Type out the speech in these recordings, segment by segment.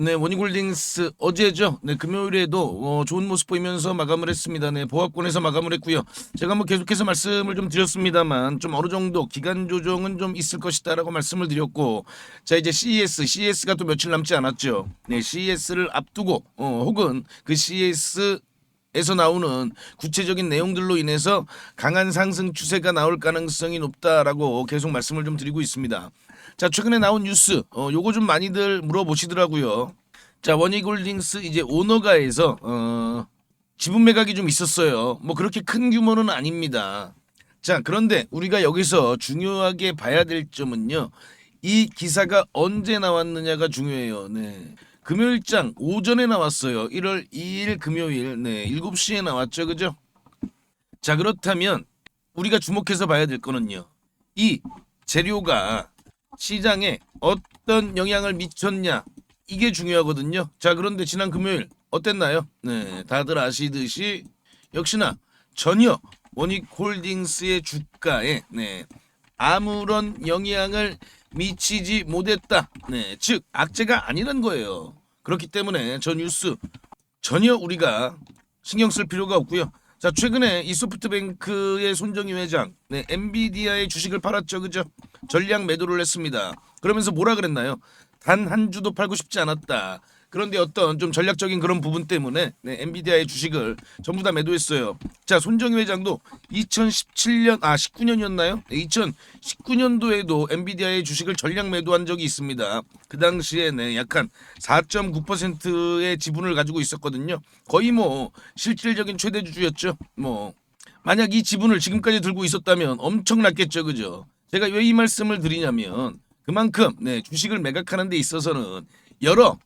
네, 원희골딩스 어제죠. 네, 금요일에도 어, 좋은 모습 보이면서 마감을 했습니다. 네, 보합권에서 마감을 했고요. 제가 뭐 계속해서 말씀을 좀 드렸습니다만 좀 어느 정도 기간 조정은 좀 있을 것이다라고 말씀을 드렸고 자 이제 CES, CES가 또 며칠 남지 않았죠. 네, CES를 앞두고 어, 혹은 그 CES 에서 나오는 구체적인 내용들로 인해서 강한 상승 추세가 나올 가능성이 높다라고 계속 말씀을 좀 드리고 있습니다. 자 최근에 나온 뉴스 어 요거 좀 많이들 물어보시더라고요. 자 원희골딩스 이제 오너가에서 어 지분 매각이 좀 있었어요. 뭐 그렇게 큰 규모는 아닙니다. 자 그런데 우리가 여기서 중요하게 봐야 될 점은요. 이 기사가 언제 나왔느냐가 중요해요. 네. 금요일장 오전에 나왔어요. 1월 2일 금요일 네 7시에 나왔죠. 그죠? 자 그렇다면 우리가 주목해서 봐야 될 거는요. 이 재료가 시장에 어떤 영향을 미쳤냐 이게 중요하거든요. 자 그런데 지난 금요일 어땠나요? 네 다들 아시듯이 역시나 전혀 원익홀딩스의 주가에 네 아무런 영향을 미치지 못했다. 네, 즉 악재가 아니란 거예요. 그렇기 때문에 저 뉴스 전혀 우리가 신경 쓸 필요가 없고요. 자 최근에 이 소프트뱅크의 손정희 회장, 네, 엔비디아의 주식을 팔았죠, 그죠? 전량 매도를 했습니다. 그러면서 뭐라 그랬나요? 단 한 주도 팔고 싶지 않았다. 그런데 어떤 좀 전략적인 그런 부분 때문에 네, 엔비디아의 주식을 전부 다 매도했어요. 자, 손정희 회장도 2017년 아 19년이었나요? 네, 2019년도에도 엔비디아의 주식을 전량 매도한 적이 있습니다. 그 당시에 네, 약한 4.9%의 지분을 가지고 있었거든요. 거의 뭐 실질적인 최대 주주였죠. 뭐 만약 이 지분을 지금까지 들고 있었다면 엄청났겠죠, 그죠? 제가 왜 이 말씀을 드리냐면 그만큼 네, 주식을 매각하는 데 있어서는 여러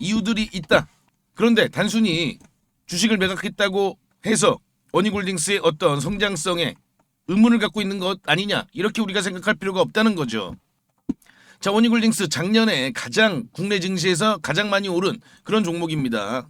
이유들이 있다. 그런데 단순히 주식을 매각했다고 해서 원희골딩스의 어떤 성장성에 의문을 갖고 있는 것 아니냐 이렇게 우리가 생각할 필요가 없다는 거죠. 자 원희골딩스 작년에 가장 국내 증시에서 가장 많이 오른 그런 종목입니다.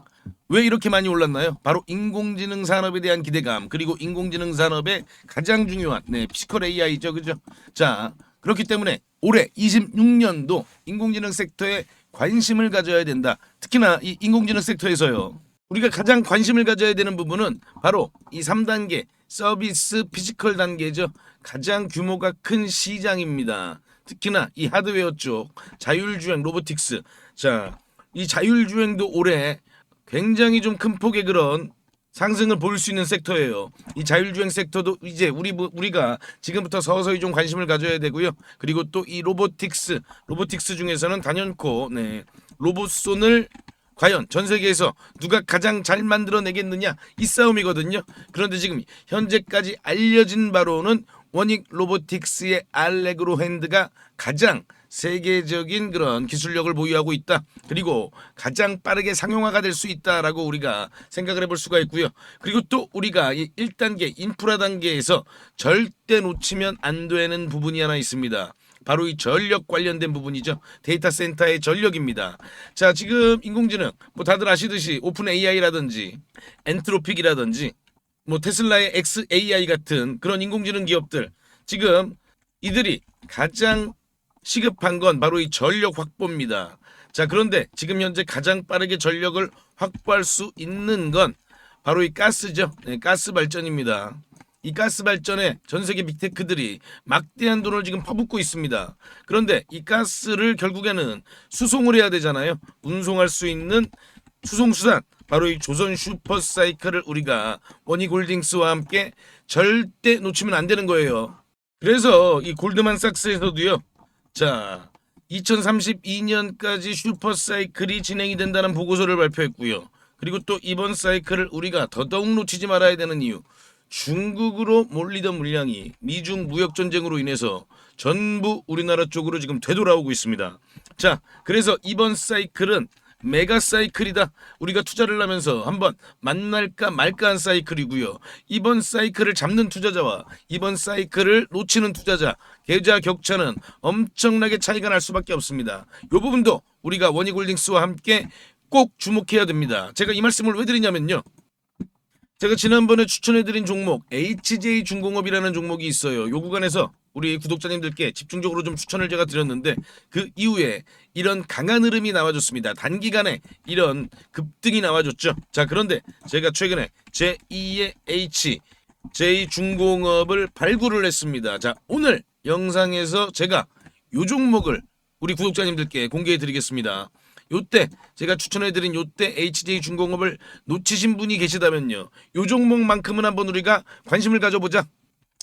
왜 이렇게 많이 올랐나요? 바로 인공지능 산업에 대한 기대감 그리고 인공지능 산업의 가장 중요한 네 피지컬 AI죠, 그죠? 자 그렇기 때문에 올해 26년도 인공지능 섹터에 관심을 가져야 된다. 특히나 이 인공지능 섹터에서요. 우리가 가장 관심을 가져야 되는 부분은 바로 이 3단계 서비스 피지컬 단계죠. 가장 규모가 큰 시장입니다. 특히나 이 하드웨어 쪽 자율주행 로보틱스. 자, 이 자율주행도 올해 굉장히 좀 큰 폭의 그런 상승을 볼 수 있는 섹터예요. 이 자율주행 섹터도 이제 우리 우리가 지금부터 서서히 좀 관심을 가져야 되고요. 그리고 또 이 로보틱스, 로보틱스 중에서는 단연코 네, 로봇 손을 과연 전 세계에서 누가 가장 잘 만들어내겠느냐 이 싸움이거든요. 그런데 지금 현재까지 알려진 바로는 원익 로보틱스의 알레그로 핸드가 가장 세계적인 그런 기술력을 보유하고 있다. 그리고 가장 빠르게 상용화가 될 수 있다라고 우리가 생각을 해볼 수가 있고요. 그리고 또 우리가 이 1단계 인프라 단계에서 절대 놓치면 안 되는 부분이 하나 있습니다. 바로 이 전력 관련된 부분이죠. 데이터 센터의 전력입니다. 자, 지금 인공지능 뭐 다들 아시듯이 오픈 AI라든지 엔트로픽이라든지 뭐 테슬라의 XAI 같은 그런 인공지능 기업들 지금 이들이 가장 시급한 건 바로 이 전력 확보입니다. 자, 그런데 지금 현재 가장 빠르게 전력을 확보할 수 있는 건 바로 이 가스죠. 네, 가스 발전입니다. 이 가스 발전에 전 세계 빅테크들이 막대한 돈을 지금 퍼붓고 있습니다. 그런데 이 가스를 결국에는 수송을 해야 되잖아요. 운송할 수 있는 수송 수단 바로 이 조선 슈퍼 사이클을 우리가 원희골딩스와 함께 절대 놓치면 안 되는 거예요. 그래서 이 골드만삭스에서도요. 자, 2032년까지 슈퍼사이클이 진행이 된다는 보고서를 발표했고요. 그리고 또 이번 사이클을 우리가 더더욱 놓치지 말아야 되는 이유. 중국으로 몰리던 물량이 미중 무역 전쟁으로 인해서 전부 우리나라 쪽으로 지금 되돌아오고 있습니다. 자, 그래서 이번 사이클은 메가 사이클이다. 우리가 투자를 하면서 한번 만날까 말까한 사이클이고요. 이번 사이클을 잡는 투자자와 이번 사이클을 놓치는 투자자 계좌 격차는 엄청나게 차이가 날 수밖에 없습니다. 이 부분도 우리가 원희골딩스와 함께 꼭 주목해야 됩니다. 제가 이 말씀을 왜 드리냐면요. 제가 지난번에 추천해드린 종목 HJ 중공업이라는 종목이 있어요. 요 구간에서 우리 구독자님들께 집중적으로 좀 추천을 제가 드렸는데 그 이후에 이런 강한 흐름이 나와줬습니다. 단기간에 이런 급등이 나와줬죠. 자 그런데 제가 최근에 제2의 H J 중공업을 발굴을 했습니다. 자 오늘 영상에서 제가 요 종목을 우리 구독자님들께 공개해 드리겠습니다. 요때 제가 추천해드린 요때 HJ 중공업을 놓치신 분이 계시다면요. 요 종목만큼은 한번 우리가 관심을 가져보자.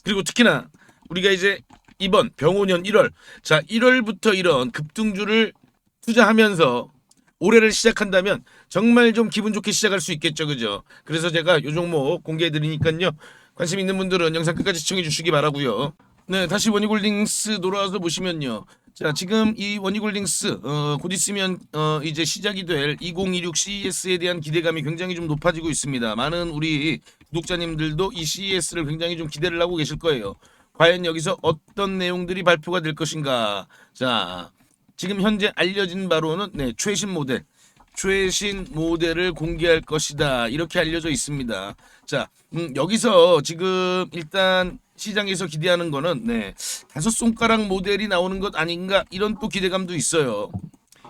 그리고 특히나 우리가 이제 이번 병오년 1월 자 1월부터 이런 급등주를 투자하면서 올해를 시작한다면 정말 좀 기분 좋게 시작할 수 있겠죠, 그죠? 그래서 제가 요 종목 공개해 드리니까요. 관심 있는 분들은 영상 끝까지 시청해 주시기 바라고요. 네, 다시 원익홀딩스 돌아와서 보시면요. 자, 지금 이 원익홀딩스 어, 곧 있으면 어, 이제 시작이 될 2026 CES에 대한 기대감이 굉장히 좀 높아지고 있습니다. 많은 우리 구독자님들도 이 CES를 굉장히 좀 기대를 하고 계실 거예요. 과연 여기서 어떤 내용들이 발표가 될 것인가? 자, 지금 현재 알려진 바로는 네, 최신 모델, 최신 모델을 공개할 것이다. 이렇게 알려져 있습니다. 자, 음, 여기서 지금 일단 시장에서 기대하는 거는 네, 다섯 손가락 모델이 나오는 것 아닌가 이런 또 기대감도 있어요.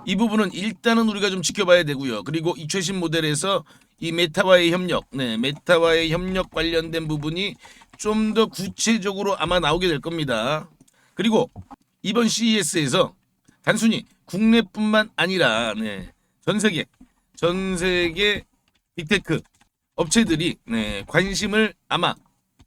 이 부분은 일단은 우리가 좀 지켜봐야 되고요. 그리고 이 최신 모델에서 이 메타와의 협력, 네, 메타와의 협력 관련된 부분이 좀 더 구체적으로 아마 나오게 될 겁니다. 그리고 이번 CES에서 단순히 국내뿐만 아니라 네, 전 세계 전 세계 빅테크 업체들이 네, 관심을 아마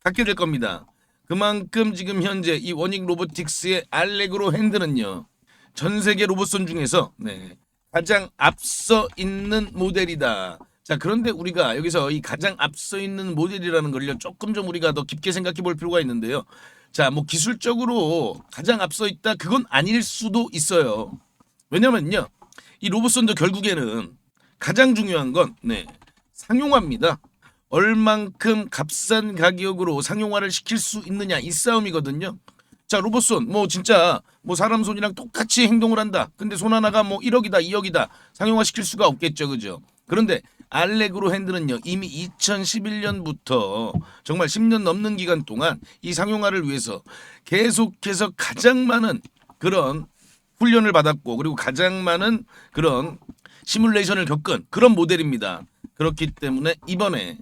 갖게 될 겁니다. 그만큼 지금 현재 이 원익 로보틱스의 알렉으로 핸드는요. 전 세계 로봇선 중에서 네, 가장 앞서 있는 모델이다. 자 그런데 우리가 여기서 이 가장 앞서 있는 모델이라는 걸요 조금 좀 우리가 더 깊게 생각해 볼 필요가 있는데요. 자 뭐 기술적으로 가장 앞서 있다 그건 아닐 수도 있어요. 왜냐면요 이 로봇선도 결국에는 가장 중요한 건 네, 상용화입니다. 얼만큼 값싼 가격으로 상용화를 시킬 수 있느냐 이 싸움이거든요. 자 로봇손 뭐 진짜 뭐 사람 손이랑 똑같이 행동을 한다. 근데 손 하나가 뭐 1억이다 2억이다 상용화 시킬 수가 없겠죠, 그죠? 그런데 알렉으로 핸드는요 이미 2011년부터 정말 10년 넘는 기간 동안 이 상용화를 위해서 계속해서 가장 많은 그런 훈련을 받았고 그리고 가장 많은 그런 시뮬레이션을 겪은 그런 모델입니다. 그렇기 때문에 이번에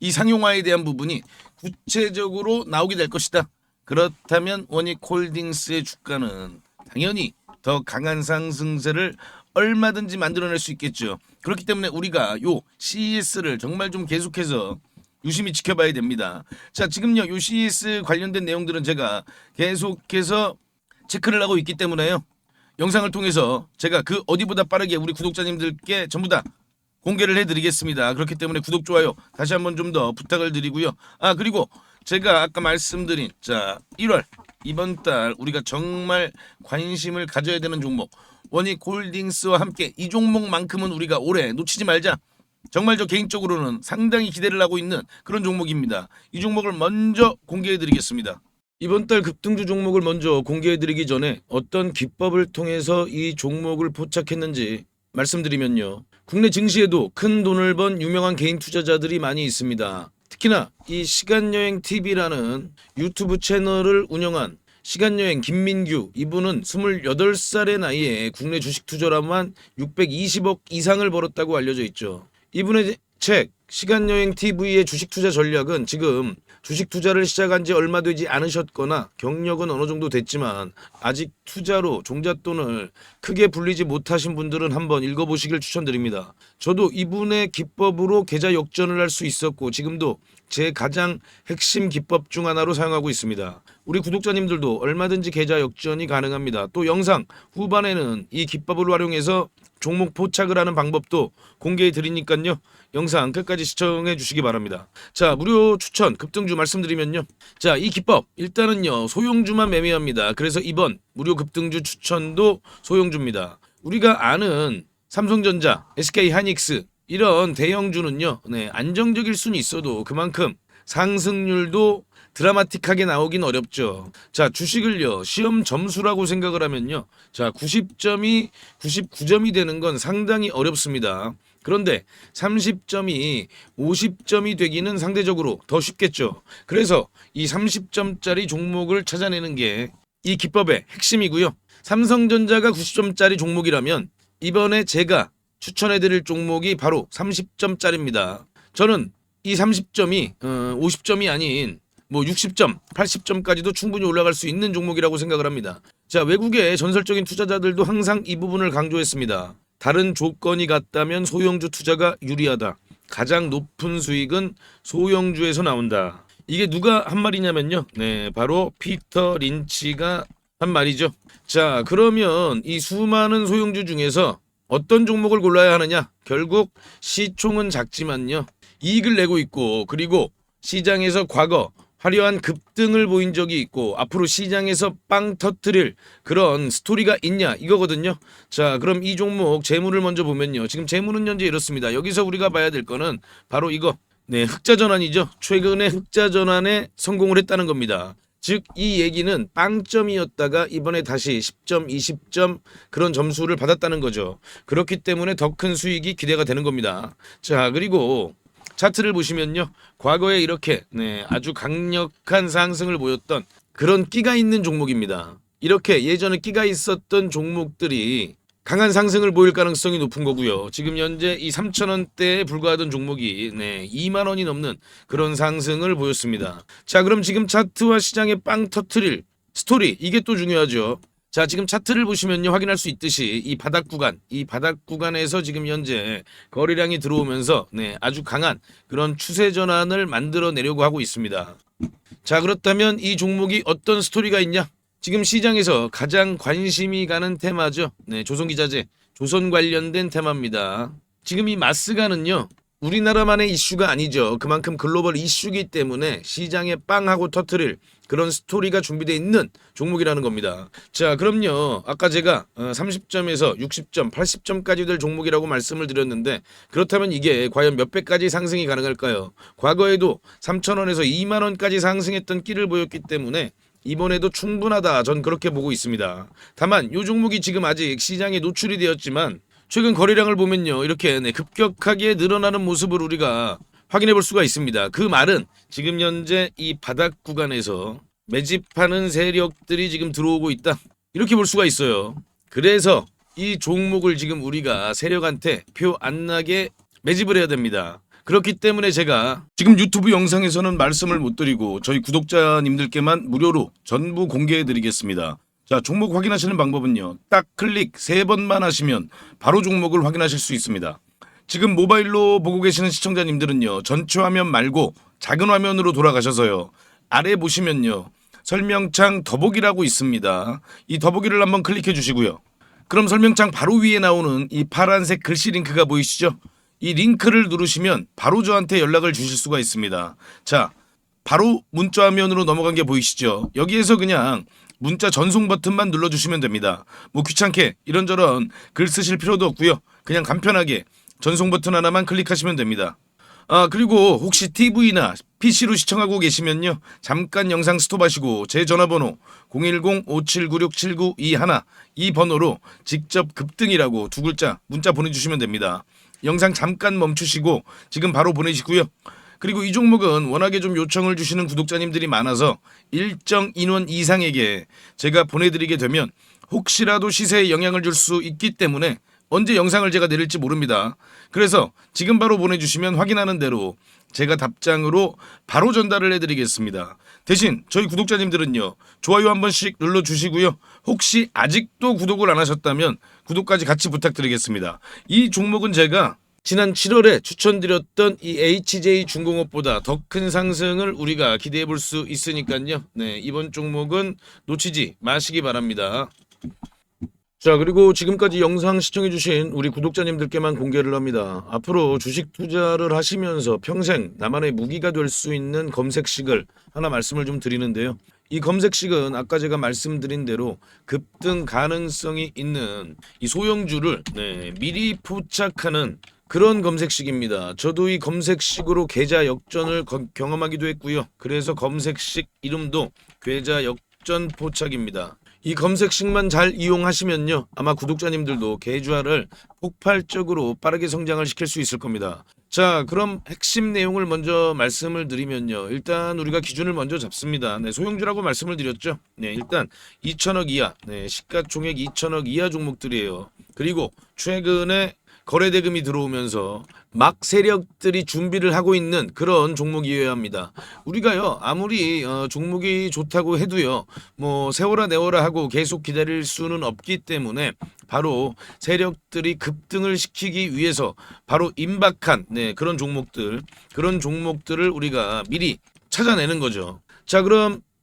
이 상용화에 대한 부분이 구체적으로 나오게 될 것이다. 그렇다면 원익홀딩스의 주가는 당연히 더 강한 상승세를 얼마든지 만들어낼 수 있겠죠. 그렇기 때문에 우리가 요 CES를 정말 좀 계속해서 유심히 지켜봐야 됩니다. 자, 지금요 요 CES 관련된 내용들은 제가 계속해서 체크를 하고 있기 때문에요. 영상을 통해서 제가 그 어디보다 빠르게 우리 구독자님들께 전부 다 공개를 해드리겠습니다. 그렇기 때문에 구독 좋아요 다시 한번 좀 더 부탁을 드리고요. 아 그리고 제가 아까 말씀드린 자 1월 이번 달 우리가 정말 관심을 가져야 되는 종목 원익 홀딩스와 함께 이 종목만큼은 우리가 올해 놓치지 말자. 정말 저 개인적으로는 상당히 기대를 하고 있는 그런 종목입니다. 이 종목을 먼저 공개해 드리겠습니다. 이번 달 급등주 종목을 먼저 공개해 드리기 전에 어떤 기법을 통해서 이 종목을 포착했는지 말씀드리면요. 국내 증시에도 큰 돈을 번 유명한 개인 투자자들이 많이 있습니다. 특히나 이 시간여행 TV라는 유튜브 채널을 운영한 시간여행 김민규 이분은 28살의 나이에 국내 주식 투자로만 620억 이상을 벌었다고 알려져 있죠. 이분의 책 시간여행 TV의 주식 투자 전략은 지금 주식 투자를 시작한 지 얼마 되지 않으셨거나 경력은 어느 정도 됐지만 아직 투자로 종잣돈을 크게 불리지 못하신 분들은 한번 읽어보시길 추천드립니다. 저도 이분의 기법으로 계좌 역전을 할 수 있었고 지금도 제 가장 핵심 기법 중 하나로 사용하고 있습니다. 우리 구독자님들도 얼마든지 계좌 역전이 가능합니다. 또 영상 후반에는 이 기법을 활용해서 종목 포착을 하는 방법도 공개해 드리니까요. 영상 끝까지 시청해 주시기 바랍니다. 자, 무료 추천 급등주 말씀드리면요. 자, 이 기법 일단은요. 소형주만 매매합니다. 그래서 이번 무료 급등주 추천도 소형주입니다. 우리가 아는 삼성전자, SK 하이닉스 이런 대형주는요. 네, 안정적일 수는 있어도 그만큼 상승률도 드라마틱하게 나오긴 어렵죠. 자, 주식을요. 시험 점수라고 생각을 하면요. 자, 90점이 99점이 되는 건 상당히 어렵습니다. 그런데 30점이 50점이 되기는 상대적으로 더 쉽겠죠. 그래서 이 30점짜리 종목을 찾아내는 게 이 기법의 핵심이고요. 삼성전자가 90점짜리 종목이라면 이번에 제가 추천해드릴 종목이 바로 30점짜리입니다. 저는 이 30점이 어, 50점이 아닌 뭐 60점, 80점까지도 충분히 올라갈 수 있는 종목이라고 생각을 합니다. 자, 외국의 전설적인 투자자들도 항상 이 부분을 강조했습니다. 다른 조건이 같다면 소형주 투자가 유리하다. 가장 높은 수익은 소형주에서 나온다. 이게 누가 한 말이냐면요. 네, 바로 피터 린치가 한 말이죠. 자, 그러면 이 수많은 소형주 중에서 어떤 종목을 골라야 하느냐? 결국 시총은 작지만요. 이익을 내고 있고 그리고 시장에서 과거 화려한 급등을 보인 적이 있고 앞으로 시장에서 빵 터트릴 그런 스토리가 있냐 이거거든요. 자, 그럼 이 종목 재물을 먼저 보면요. 지금 재물은 현재 이렇습니다. 여기서 우리가 봐야 될 거는 바로 이거. 네, 흑자 전환이죠. 최근에 흑자 전환에 성공을 했다는 겁니다. 즉 이 얘기는 빵점이었다가 이번에 다시 10점, 20점 그런 점수를 받았다는 거죠. 그렇기 때문에 더 큰 수익이 기대가 되는 겁니다. 자, 그리고 차트를 보시면요. 과거에 이렇게 네, 아주 강력한 상승을 보였던 그런 끼가 있는 종목입니다. 이렇게 예전에 끼가 있었던 종목들이 강한 상승을 보일 가능성이 높은 거고요. 지금 현재 이 3,000원대에 불과하던 종목이 네, 2만 원이 넘는 그런 상승을 보였습니다. 자, 그럼 지금 차트와 시장의 빵 터트릴 스토리 이게 또 중요하죠. 자, 지금 차트를 보시면요. 확인할 수 있듯이 이 바닥 구간, 이 바닥 구간에서 지금 현재 거래량이 들어오면서 네, 아주 강한 그런 추세 전환을 만들어 내려고 하고 있습니다. 자, 그렇다면 이 종목이 어떤 스토리가 있냐? 지금 시장에서 가장 관심이 가는 테마죠. 네, 조선기자재, 조선 관련된 테마입니다. 지금 이 마스가는요. 우리나라만의 이슈가 아니죠. 그만큼 글로벌 이슈기 때문에 시장에 빵하고 터트릴 그런 스토리가 준비되어 있는 종목이라는 겁니다. 자, 그럼요. 아까 제가 어, 30점에서 60점, 80점까지 될 종목이라고 말씀을 드렸는데 그렇다면 이게 과연 몇 배까지 상승이 가능할까요? 과거에도 3,000원에서 2만 원까지 상승했던 끼를 보였기 때문에 이번에도 충분하다. 전 그렇게 보고 있습니다. 다만 이 종목이 지금 아직 시장에 노출이 되었지만 최근 거래량을 보면요. 이렇게 네, 급격하게 늘어나는 모습을 우리가 확인해 볼 수가 있습니다. 그 말은 지금 현재 이 바닥 구간에서 매집하는 세력들이 지금 들어오고 있다. 이렇게 볼 수가 있어요. 그래서 이 종목을 지금 우리가 세력한테 표 안 나게 매집을 해야 됩니다. 그렇기 때문에 제가 지금 유튜브 영상에서는 말씀을 못 드리고 저희 구독자님들께만 무료로 전부 공개해 드리겠습니다. 자, 종목 확인하시는 방법은요. 딱 클릭 세 번만 하시면 바로 종목을 확인하실 수 있습니다. 지금 모바일로 보고 계시는 시청자님들은요. 전체 화면 말고 작은 화면으로 돌아가셔서요. 아래 보시면요. 설명창 더보기라고 있습니다. 이 더보기를 한번 클릭해 주시고요. 그럼 설명창 바로 위에 나오는 이 파란색 글씨 링크가 보이시죠? 이 링크를 누르시면 바로 저한테 연락을 주실 수가 있습니다. 자, 바로 문자 화면으로 넘어간 게 보이시죠? 여기에서 그냥 문자 전송 버튼만 눌러주시면 됩니다. 뭐 귀찮게 이런저런 글 쓰실 필요도 없고요. 그냥 간편하게 전송 버튼 하나만 클릭하시면 됩니다. 아 그리고 혹시 TV나 PC로 시청하고 계시면요 잠깐 영상 스톱하시고 제 전화번호 010-5796-7921 이 번호로 직접 급등이라고 두 글자 문자 보내주시면 됩니다. 영상 잠깐 멈추시고 지금 바로 보내시고요. 그리고 이 종목은 워낙에 좀 요청을 주시는 구독자님들이 많아서 일정 인원 이상에게 제가 보내드리게 되면 혹시라도 시세에 영향을 줄 수 있기 때문에 언제 영상을 제가 내릴지 모릅니다. 그래서 지금 바로 보내주시면 확인하는 대로 제가 답장으로 바로 전달을 해드리겠습니다. 대신 저희 구독자님들은요 좋아요 한 번씩 눌러주시고요. 혹시 아직도 구독을 안 하셨다면 구독까지 같이 부탁드리겠습니다. 이 종목은 제가 지난 7월에 추천드렸던 이 HJ 중공업보다 더 큰 상승을 우리가 기대해 볼 수 있으니까요. 네, 이번 종목은 놓치지 마시기 바랍니다. 자, 그리고 지금까지 영상 시청해주신 우리 구독자님들께만 공개를 합니다. 앞으로 주식 투자를 하시면서 평생 나만의 무기가 될 수 있는 검색식을 하나 말씀을 좀 드리는데요. 이 검색식은 아까 제가 말씀드린 대로 급등 가능성이 있는 이 소형주를 네, 미리 포착하는 그런 검색식입니다. 저도 이 검색식으로 계좌 역전을 거- 경험하기도 했고요. 그래서 검색식 이름도 계좌 역전 포착입니다. 이 검색식만 잘 이용하시면요. 아마 구독자님들도 계좌를 폭발적으로 빠르게 성장을 시킬 수 있을 겁니다. 자, 그럼 핵심 내용을 먼저 말씀을 드리면요. 일단 우리가 기준을 먼저 잡습니다. 네, 소형주라고 말씀을 드렸죠. 네, 일단 2천억 이하, 네, 시가총액 2천억 이하 종목들이에요. 그리고 최근에 거래 대금이 들어오면서 막 세력들이 준비를 하고 있는 그런 종목이어야 합니다. 우리가요 아무리 어, 종목이 좋다고 해도요 뭐 세워라 내워라 하고 계속 기다릴 수는 없기 때문에 바로 세력들이 급등을 시키기 위해서 바로 임박한 네, 그런 종목들 그런 종목들을 우리가 미리 찾아내는 거죠. 자 그럼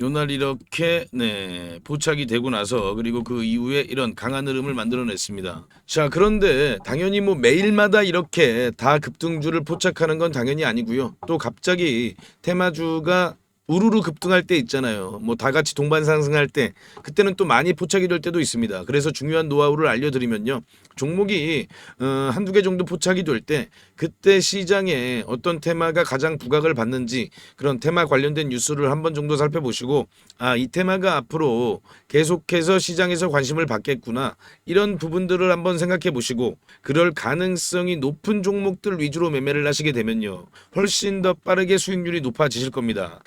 요날 이렇게 네, 포착이 되고 나서 그리고 그 이후에 이런 강한 흐름을 만들어냈습니다. 자, 그런데 당연히 뭐 매일마다 이렇게 다 급등주를 포착하는 건 당연히 아니고요. 또 갑자기 테마주가 우르르 급등할 때 있잖아요. 뭐 다 같이 동반 상승할 때 그때는 또 많이 포착이 될 때도 있습니다. 그래서 중요한 노하우를 알려드리면요. 종목이 어, 한두 개 정도 포착이 될 때 그때 시장에 어떤 테마가 가장 부각을 받는지 그런 테마 관련된 뉴스를 한 번 정도 살펴보시고 아 이 테마가 앞으로 계속해서 시장에서 관심을 받겠구나 이런 부분들을 한번 생각해 보시고 그럴 가능성이 높은 종목들 위주로 매매를 하시게 되면요 훨씬 더 빠르게 수익률이 높아지실 겁니다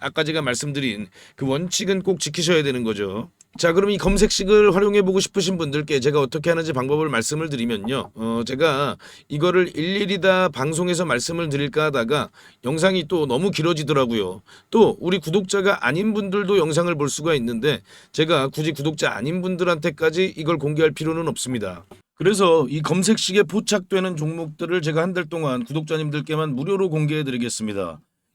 아까 제가 말씀드린 그 원칙은 꼭 지키셔야 되는 거죠. 자 그럼 이 검색식을 활용해 보고 싶으신 분들께 제가 어떻게 하는지 방법을 말씀을 드리면요. 어 제가 이거를 일일이 다 방송에서 말씀을 드릴까 하다가 영상이 또 너무 길어지더라고요. 또 우리 구독자가 아닌 분들도 영상을 볼 수가 있는데 제가 굳이 구독자 아닌 분들한테까지 이걸 공개할 필요는 없습니다. 그래서 이 검색식에 포착되는 종목들을 제가 한 달 동안 구독자님들께만 무료로 공개해 드리겠습니다